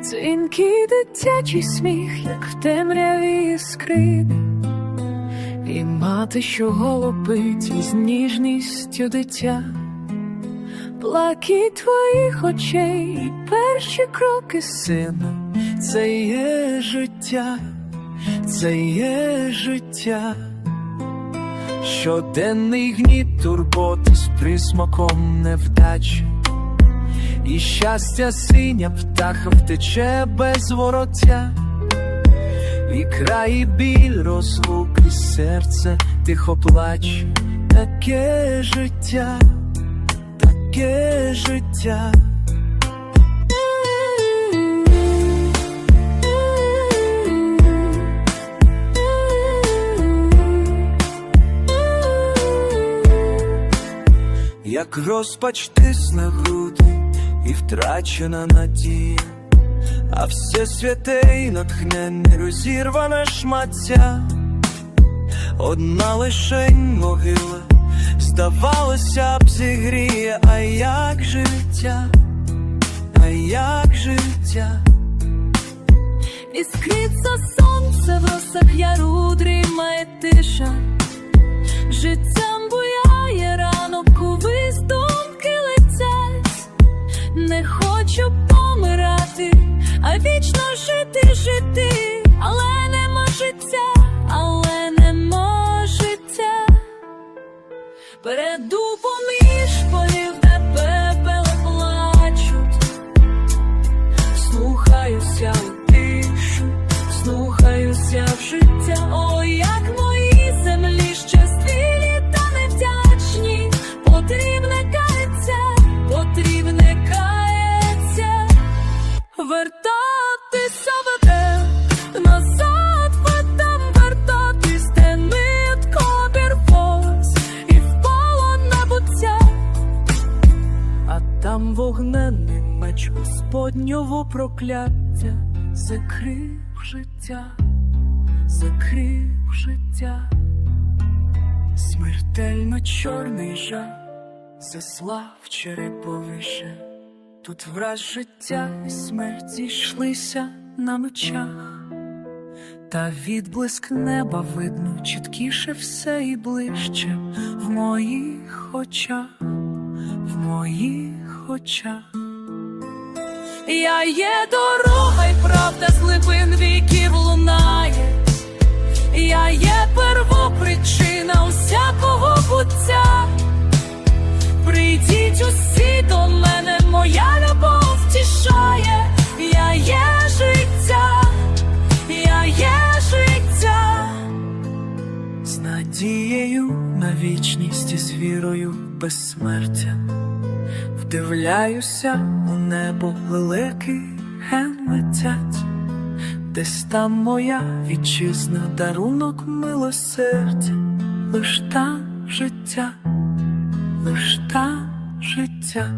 Дзвінкий дитячий сміх, як в темряві іскри, і мати, що голубить із ніжністю дитя, плакі твоїх очей, перші кроки сину, це є життя, це є життя, щоденний гніт турботи з присмаком невдачі. І щастя синя птаха втече без вороття, і край і біль розлуки, серце тихо плаче, таке життя, таке життя. Як розпач тисне груди і втрачена надія, а все святе й натхненне розірване шмаття, одна лишень могила, здавалося б, зігріє, а як життя, а як життя, Іскриться сонце в росах яру дрімає не хочу помирати, а вічно жити, жити, але нема життя, Вертатися веде, назад ведем вертатись, де нитко бірфос і впало небуття. а там вогненний меч Господнього прокляття закрив життя, закрив життя, смертельно чорний жах заслав череповище. Тут враз життя і смерть зійшлися на мечах, та відблиск неба видно чіткіше все і ближче в моїх очах, в моїх очах. Я є дорога й правда з глибин віків лунає. Я є надією на вічність і з вірою безсмертя. Вдивляюся у небо великий ген летять, десь там моя вітчизна, дарунок милосердя, лиш там життя, лиш там життя.